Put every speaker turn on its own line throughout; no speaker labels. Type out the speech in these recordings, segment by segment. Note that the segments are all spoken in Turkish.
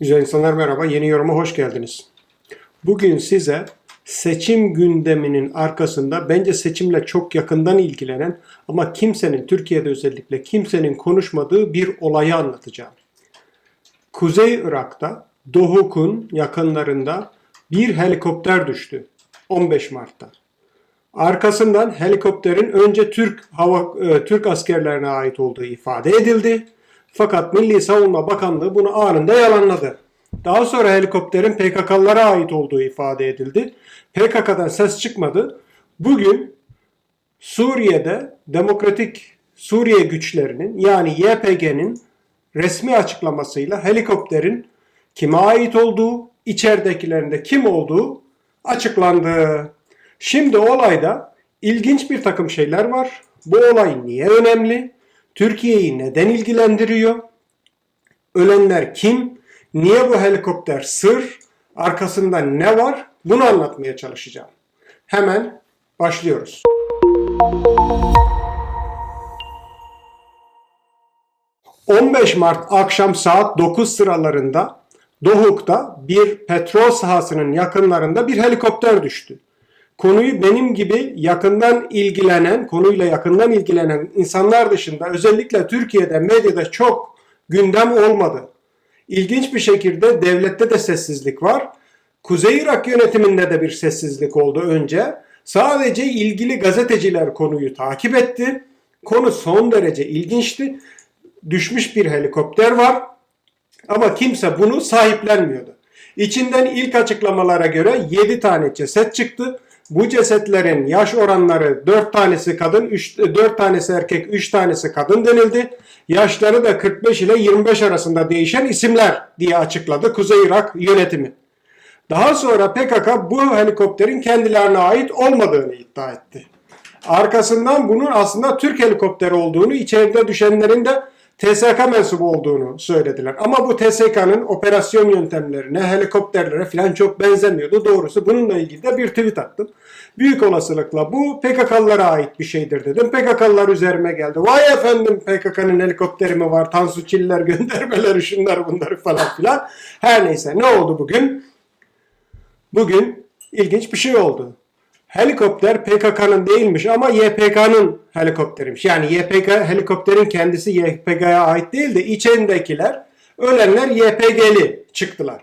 Güzel insanlar merhaba. Yeni yoruma hoş geldiniz. Bugün size seçim gündeminin arkasında bence seçimle çok yakından ilgilenen ama kimsenin Türkiye'de özellikle kimsenin konuşmadığı bir olayı anlatacağım. Kuzey Irak'ta Dohuk'un yakınlarında bir helikopter düştü 15 Mart'ta. Arkasından helikopterin önce Türk hava e, Türk askerlerine ait olduğu ifade edildi. Fakat Milli Savunma Bakanlığı bunu anında yalanladı. Daha sonra helikopterin PKK'lara ait olduğu ifade edildi. PKK'dan ses çıkmadı. Bugün Suriye'de Demokratik Suriye güçlerinin yani YPG'nin resmi açıklamasıyla helikopterin kime ait olduğu, içeridekilerin de kim olduğu açıklandı. Şimdi olayda ilginç bir takım şeyler var. Bu olay niye önemli? Türkiye'yi neden ilgilendiriyor? Ölenler kim? Niye bu helikopter sır? Arkasında ne var? Bunu anlatmaya çalışacağım. Hemen başlıyoruz. ...15 Mart akşam saat 9 sıralarında... ...Dohuk'ta bir petrol sahasının yakınlarında bir helikopter düştü. Konuyu benim gibi yakından ilgilenen, konuyla yakından ilgilenen insanlar dışında... ...özellikle Türkiye'de medyada çok gündem olmadı. İlginç bir şekilde devlette de sessizlik var. Kuzey Irak yönetiminde de bir sessizlik oldu önce. Sadece ilgili gazeteciler konuyu takip etti. Konu son derece ilginçti. Düşmüş bir helikopter var ama kimse bunu sahiplenmiyordu. İçinden ilk açıklamalara göre 7 tane ceset çıktı. Bu cesetlerin yaş oranları 4 tanesi kadın, 3, 4 tanesi erkek, 3 tanesi kadın denildi. Yaşları da 45 ile 25 arasında değişen isimler diye açıkladı Kuzey Irak yönetimi. Daha sonra PKK bu helikopterin kendilerine ait olmadığını iddia etti. Arkasından bunun aslında Türk helikopteri olduğunu, içeride düşenlerin de TSK mensubu olduğunu söylediler. Ama bu TSK'nın operasyon yöntemlerine, helikopterlere falan çok benzemiyordu. Doğrusu bununla ilgili de bir tweet attım. Büyük olasılıkla bu PKK'lara ait bir şeydir dedim. PKK'lar üzerime geldi. Vay efendim PKK'nın helikopteri mi var? Tansu Çiller göndermeleri şunlar bunları falan filan. Her neyse ne oldu bugün? Bugün ilginç bir şey oldu. Helikopter PKK'nın değilmiş ama YPK'nın helikopteriymiş. Yani YPK helikopterin kendisi YPK'ya ait değil de içerindekiler ölenler YPG'li çıktılar.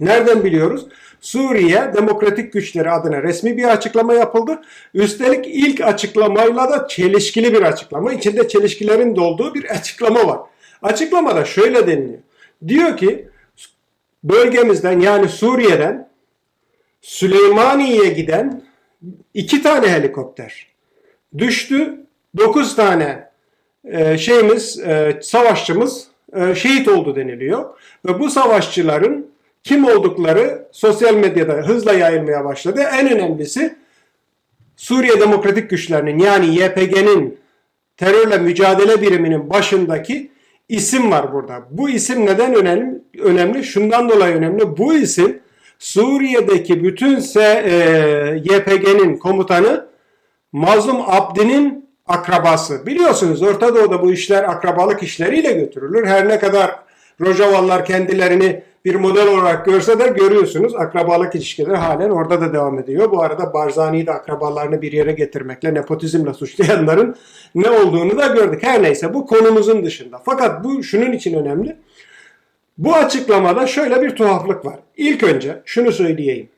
Nereden biliyoruz? Suriye Demokratik Güçleri adına resmi bir açıklama yapıldı. Üstelik ilk açıklamayla da çelişkili bir açıklama. İçinde çelişkilerin dolduğu bir açıklama var. Açıklamada şöyle deniliyor. Diyor ki bölgemizden yani Suriye'den Süleymaniye'ye giden iki tane helikopter düştü. Dokuz tane e, şeyimiz, e, savaşçımız e, şehit oldu deniliyor. Ve bu savaşçıların kim oldukları sosyal medyada hızla yayılmaya başladı. En önemlisi Suriye Demokratik Güçlerinin yani YPG'nin terörle mücadele biriminin başındaki isim var burada. Bu isim neden önemli? Önemli. Şundan dolayı önemli. Bu isim Suriye'deki bütün e, YPG'nin komutanı Mazlum Abdi'nin akrabası. Biliyorsunuz Orta Doğu'da bu işler akrabalık işleriyle götürülür. Her ne kadar Rojavallar kendilerini bir model olarak görse de görüyorsunuz akrabalık ilişkileri halen orada da devam ediyor. Bu arada Barzani'yi de akrabalarını bir yere getirmekle, nepotizmle suçlayanların ne olduğunu da gördük. Her neyse bu konumuzun dışında. Fakat bu şunun için önemli. Bu açıklamada şöyle bir tuhaflık var. İlk önce şunu söyleyeyim.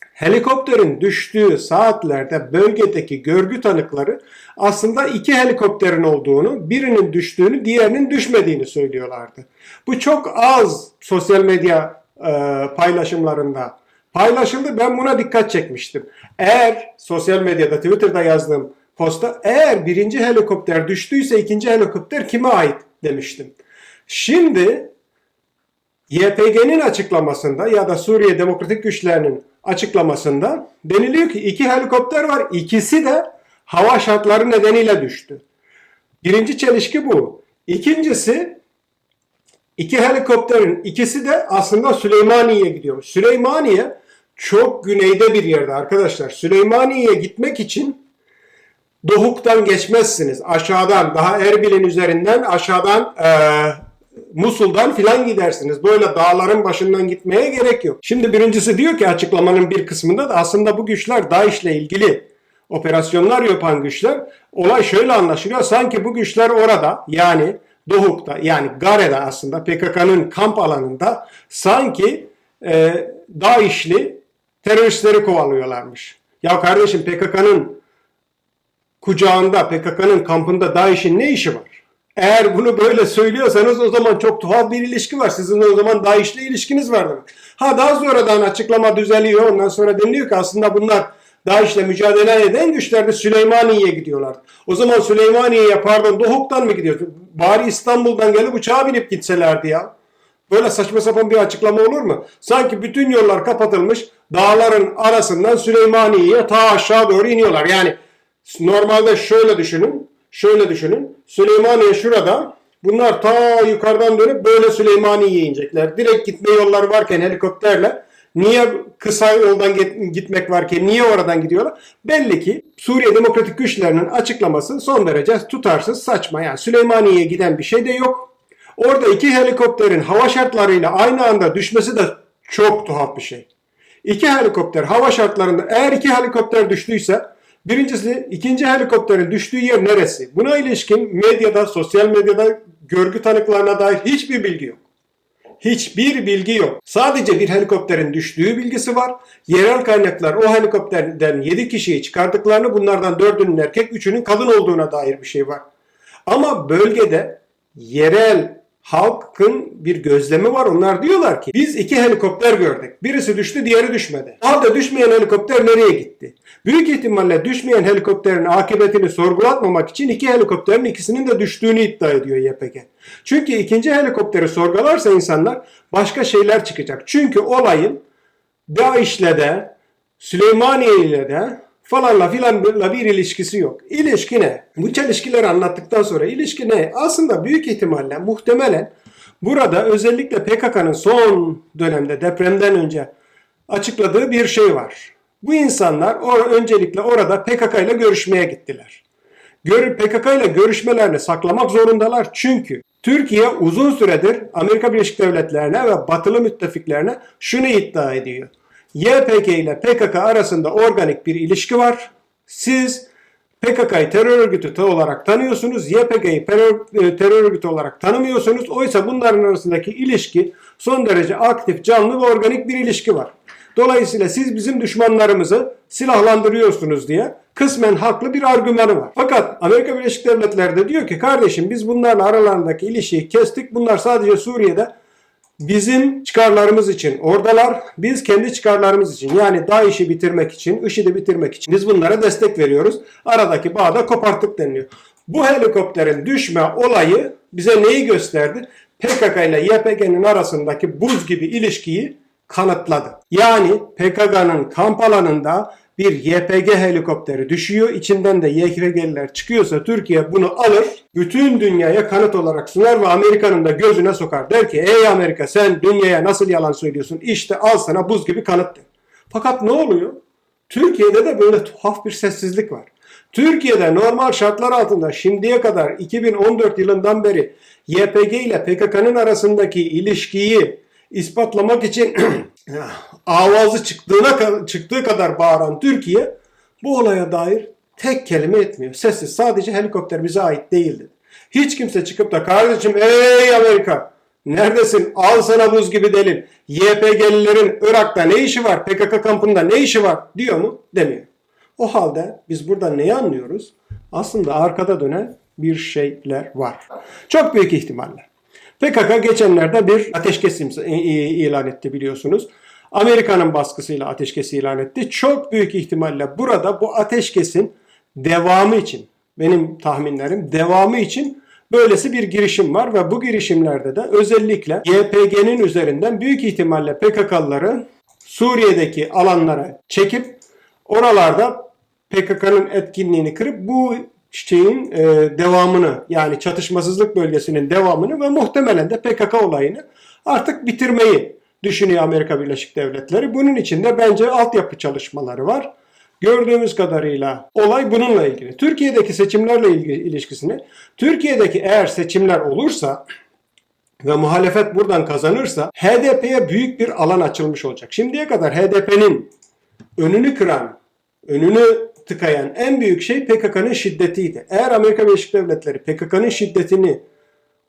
Helikopterin düştüğü saatlerde bölgedeki görgü tanıkları aslında iki helikopterin olduğunu, birinin düştüğünü, diğerinin düşmediğini söylüyorlardı. Bu çok az sosyal medya e, paylaşımlarında paylaşıldı. Ben buna dikkat çekmiştim. Eğer sosyal medyada, Twitter'da yazdığım posta eğer birinci helikopter düştüyse ikinci helikopter kime ait demiştim. Şimdi YPG'nin açıklamasında ya da Suriye Demokratik Güçlerinin açıklamasında deniliyor ki iki helikopter var. İkisi de hava şartları nedeniyle düştü. Birinci çelişki bu. İkincisi iki helikopterin ikisi de aslında Süleymaniye'ye gidiyor. Süleymaniye çok güneyde bir yerde arkadaşlar. Süleymaniye'ye gitmek için Dohuk'tan geçmezsiniz. Aşağıdan daha Erbil'in üzerinden aşağıdan eee, Musul'dan filan gidersiniz. Böyle dağların başından gitmeye gerek yok. Şimdi birincisi diyor ki açıklamanın bir kısmında da aslında bu güçler DAEŞ'le ilgili operasyonlar yapan güçler. Olay şöyle anlaşılıyor. Sanki bu güçler orada yani Dohuk'ta yani Gare'de aslında PKK'nın kamp alanında sanki e, DAEŞ'li teröristleri kovalıyorlarmış. Ya kardeşim PKK'nın kucağında PKK'nın kampında DAEŞ'in ne işi var? Eğer bunu böyle söylüyorsanız o zaman çok tuhaf bir ilişki var. Sizin o zaman DAEŞ'le ilişkiniz var demek. Ha daha sonradan açıklama düzeliyor. Ondan sonra deniliyor ki aslında bunlar DAEŞ'le mücadele eden güçler de Süleymaniye'ye gidiyorlar. O zaman Süleymaniye'ye pardon Doğuk'tan mı gidiyor? Bari İstanbul'dan gelip uçağa binip gitselerdi ya. Böyle saçma sapan bir açıklama olur mu? Sanki bütün yollar kapatılmış, dağların arasından Süleymaniye'ye ta aşağı doğru iniyorlar. Yani normalde şöyle düşünün, şöyle düşünün. Süleymaniye şurada, bunlar ta yukarıdan dönüp böyle Süleymaniye'ye inecekler. Direkt gitme yolları varken helikopterle Niye kısa yoldan gitmek varken niye oradan gidiyorlar? Belli ki Suriye Demokratik Güçlerinin açıklaması son derece tutarsız, saçma. Yani Süleymaniye'ye giden bir şey de yok. Orada iki helikopterin hava şartlarıyla aynı anda düşmesi de çok tuhaf bir şey. İki helikopter hava şartlarında eğer iki helikopter düştüyse birincisi ikinci helikopterin düştüğü yer neresi? Buna ilişkin medyada, sosyal medyada görgü tanıklarına dair hiçbir bilgi yok. Hiçbir bilgi yok. Sadece bir helikopterin düştüğü bilgisi var. Yerel kaynaklar o helikopterden 7 kişiyi çıkardıklarını bunlardan 4'ünün erkek 3'ünün kadın olduğuna dair bir şey var. Ama bölgede yerel halkın bir gözlemi var. Onlar diyorlar ki biz iki helikopter gördük. Birisi düştü diğeri düşmedi. Halde düşmeyen helikopter nereye gitti? Büyük ihtimalle düşmeyen helikopterin akıbetini sorgulatmamak için iki helikopterin ikisinin de düştüğünü iddia ediyor YPG. Çünkü ikinci helikopteri sorgularsa insanlar başka şeyler çıkacak. Çünkü olayın DAEŞ'le de Süleymaniye ile de falanla filanla bir ilişkisi yok. İlişki ne? Bu çelişkileri anlattıktan sonra ilişki ne? Aslında büyük ihtimalle muhtemelen burada özellikle PKK'nın son dönemde depremden önce açıkladığı bir şey var. Bu insanlar or öncelikle orada PKK ile görüşmeye gittiler. Gör PKK ile görüşmelerini saklamak zorundalar çünkü Türkiye uzun süredir Amerika Birleşik Devletleri'ne ve batılı müttefiklerine şunu iddia ediyor. YPG ile PKK arasında organik bir ilişki var. Siz PKK'yı terör örgütü olarak tanıyorsunuz. YPG'yi terör, e, terör örgütü olarak tanımıyorsunuz. Oysa bunların arasındaki ilişki son derece aktif, canlı ve organik bir ilişki var. Dolayısıyla siz bizim düşmanlarımızı silahlandırıyorsunuz diye kısmen haklı bir argümanı var. Fakat Amerika Birleşik Devletleri de diyor ki kardeşim biz bunlarla aralarındaki ilişkiyi kestik. Bunlar sadece Suriye'de bizim çıkarlarımız için oradalar. Biz kendi çıkarlarımız için yani DAEŞ'i bitirmek için, IŞİD'i bitirmek için biz bunlara destek veriyoruz. Aradaki bağı da koparttık deniliyor. Bu helikopterin düşme olayı bize neyi gösterdi? PKK ile YPG'nin arasındaki buz gibi ilişkiyi kanıtladı. Yani PKK'nın kamp alanında bir YPG helikopteri düşüyor. İçinden de YPG'liler çıkıyorsa Türkiye bunu alır, bütün dünyaya kanıt olarak sunar ve Amerika'nın da gözüne sokar. Der ki ey Amerika sen dünyaya nasıl yalan söylüyorsun? İşte al sana buz gibi kanıt. Fakat ne oluyor? Türkiye'de de böyle tuhaf bir sessizlik var. Türkiye'de normal şartlar altında şimdiye kadar 2014 yılından beri YPG ile PKK'nın arasındaki ilişkiyi ispatlamak için avazı çıktığına çıktığı kadar bağıran Türkiye bu olaya dair tek kelime etmiyor. Sessiz. Sadece helikopter bize ait değildi. Hiç kimse çıkıp da kardeşim ey Amerika neredesin al sana buz gibi delil. YPG'lilerin Irak'ta ne işi var? PKK kampında ne işi var? diyor mu? Demiyor. O halde biz burada neyi anlıyoruz? Aslında arkada dönen bir şeyler var. Çok büyük ihtimalle. PKK geçenlerde bir ateşkes ilan etti biliyorsunuz. Amerika'nın baskısıyla ateşkes ilan etti. Çok büyük ihtimalle burada bu ateşkesin devamı için benim tahminlerim devamı için böylesi bir girişim var ve bu girişimlerde de özellikle YPG'nin üzerinden büyük ihtimalle PKK'lıları Suriye'deki alanlara çekip oralarda PKK'nın etkinliğini kırıp bu şeyin e, devamını yani çatışmasızlık bölgesinin devamını ve muhtemelen de PKK olayını artık bitirmeyi düşünüyor Amerika Birleşik Devletleri. Bunun için de bence altyapı çalışmaları var. Gördüğümüz kadarıyla olay bununla ilgili. Türkiye'deki seçimlerle ilgili ilişkisini, Türkiye'deki eğer seçimler olursa ve muhalefet buradan kazanırsa HDP'ye büyük bir alan açılmış olacak. Şimdiye kadar HDP'nin önünü kıran, önünü tıkayan en büyük şey PKK'nın şiddetiydi. Eğer Amerika Birleşik Devletleri PKK'nın şiddetini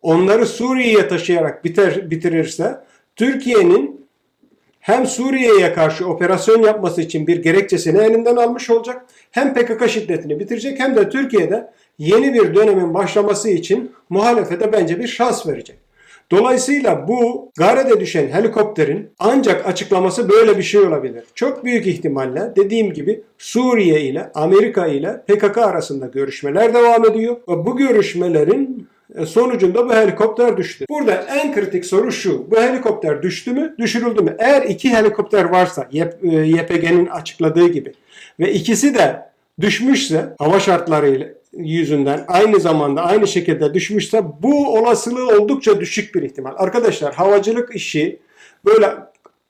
onları Suriye'ye taşıyarak biter, bitirirse Türkiye'nin hem Suriye'ye karşı operasyon yapması için bir gerekçesini elinden almış olacak. Hem PKK şiddetini bitirecek hem de Türkiye'de yeni bir dönemin başlaması için muhalefete bence bir şans verecek. Dolayısıyla bu Gare'de düşen helikopterin ancak açıklaması böyle bir şey olabilir. Çok büyük ihtimalle dediğim gibi Suriye ile Amerika ile PKK arasında görüşmeler devam ediyor. Ve bu görüşmelerin e, sonucunda bu helikopter düştü. Burada en kritik soru şu. Bu helikopter düştü mü, düşürüldü mü? Eğer iki helikopter varsa YPG'nin açıkladığı gibi ve ikisi de düşmüşse hava şartlarıyla yüzünden aynı zamanda aynı şekilde düşmüşse bu olasılığı oldukça düşük bir ihtimal. Arkadaşlar havacılık işi böyle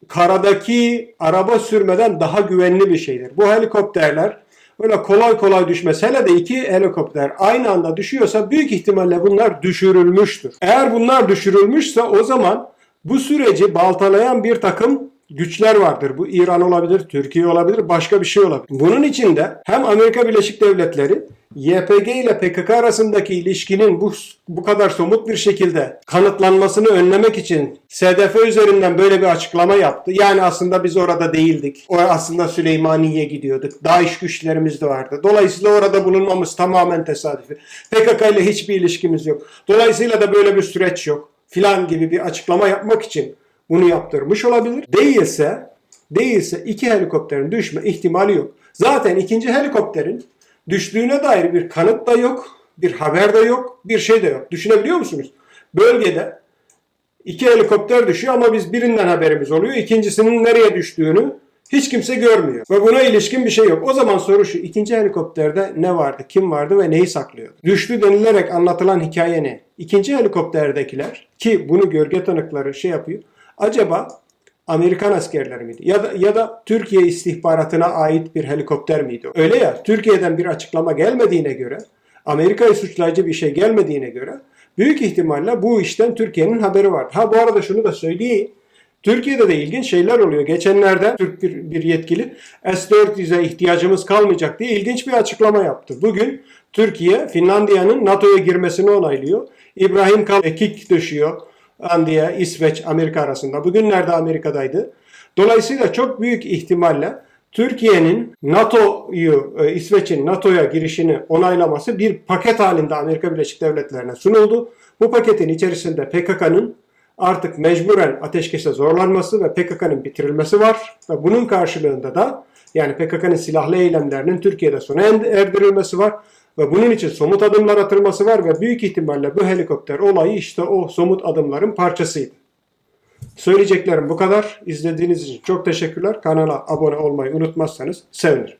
karadaki araba sürmeden daha güvenli bir şeydir. Bu helikopterler böyle kolay kolay düşmez. Hele de iki helikopter aynı anda düşüyorsa büyük ihtimalle bunlar düşürülmüştür. Eğer bunlar düşürülmüşse o zaman bu süreci baltalayan bir takım güçler vardır. Bu İran olabilir, Türkiye olabilir, başka bir şey olabilir. Bunun için de hem Amerika Birleşik Devletleri YPG ile PKK arasındaki ilişkinin bu bu kadar somut bir şekilde kanıtlanmasını önlemek için SDF üzerinden böyle bir açıklama yaptı. Yani aslında biz orada değildik. O aslında Süleymaniye gidiyorduk. DAEŞ güçlerimiz de vardı. Dolayısıyla orada bulunmamız tamamen tesadüfi. PKK ile hiçbir ilişkimiz yok. Dolayısıyla da böyle bir süreç yok. Filan gibi bir açıklama yapmak için bunu yaptırmış olabilir. Değilse değilse iki helikopterin düşme ihtimali yok. Zaten ikinci helikopterin düştüğüne dair bir kanıt da yok, bir haber de yok, bir şey de yok. Düşünebiliyor musunuz? Bölgede iki helikopter düşüyor ama biz birinden haberimiz oluyor. İkincisinin nereye düştüğünü hiç kimse görmüyor. Ve buna ilişkin bir şey yok. O zaman soru şu. ikinci helikopterde ne vardı? Kim vardı ve neyi saklıyordu? Düştü denilerek anlatılan hikaye ne? İkinci helikopterdekiler ki bunu gölge tanıkları şey yapıyor. Acaba Amerikan askerleri miydi? Ya da ya da Türkiye istihbaratına ait bir helikopter miydi? Öyle ya Türkiye'den bir açıklama gelmediğine göre, Amerika'yı suçlayıcı bir şey gelmediğine göre büyük ihtimalle bu işten Türkiye'nin haberi var. Ha bu arada şunu da söyleyeyim. Türkiye'de de ilginç şeyler oluyor. Geçenlerde Türk bir, bir yetkili S-400'e ihtiyacımız kalmayacak diye ilginç bir açıklama yaptı. Bugün Türkiye Finlandiya'nın NATO'ya girmesini onaylıyor. İbrahim Kalekik düşüyor. Finlandiya, İsveç, Amerika arasında. Bugünlerde Amerika'daydı. Dolayısıyla çok büyük ihtimalle Türkiye'nin NATO'yu, e, İsveç'in NATO'ya girişini onaylaması bir paket halinde Amerika Birleşik Devletleri'ne sunuldu. Bu paketin içerisinde PKK'nın artık mecburen ateşkese zorlanması ve PKK'nın bitirilmesi var. Ve bunun karşılığında da yani PKK'nın silahlı eylemlerinin Türkiye'de sona erdirilmesi var. Ve bunun için somut adımlar atılması var ve büyük ihtimalle bu helikopter olayı işte o somut adımların parçasıydı. Söyleyeceklerim bu kadar. İzlediğiniz için çok teşekkürler. Kanala abone olmayı unutmazsanız sevinirim.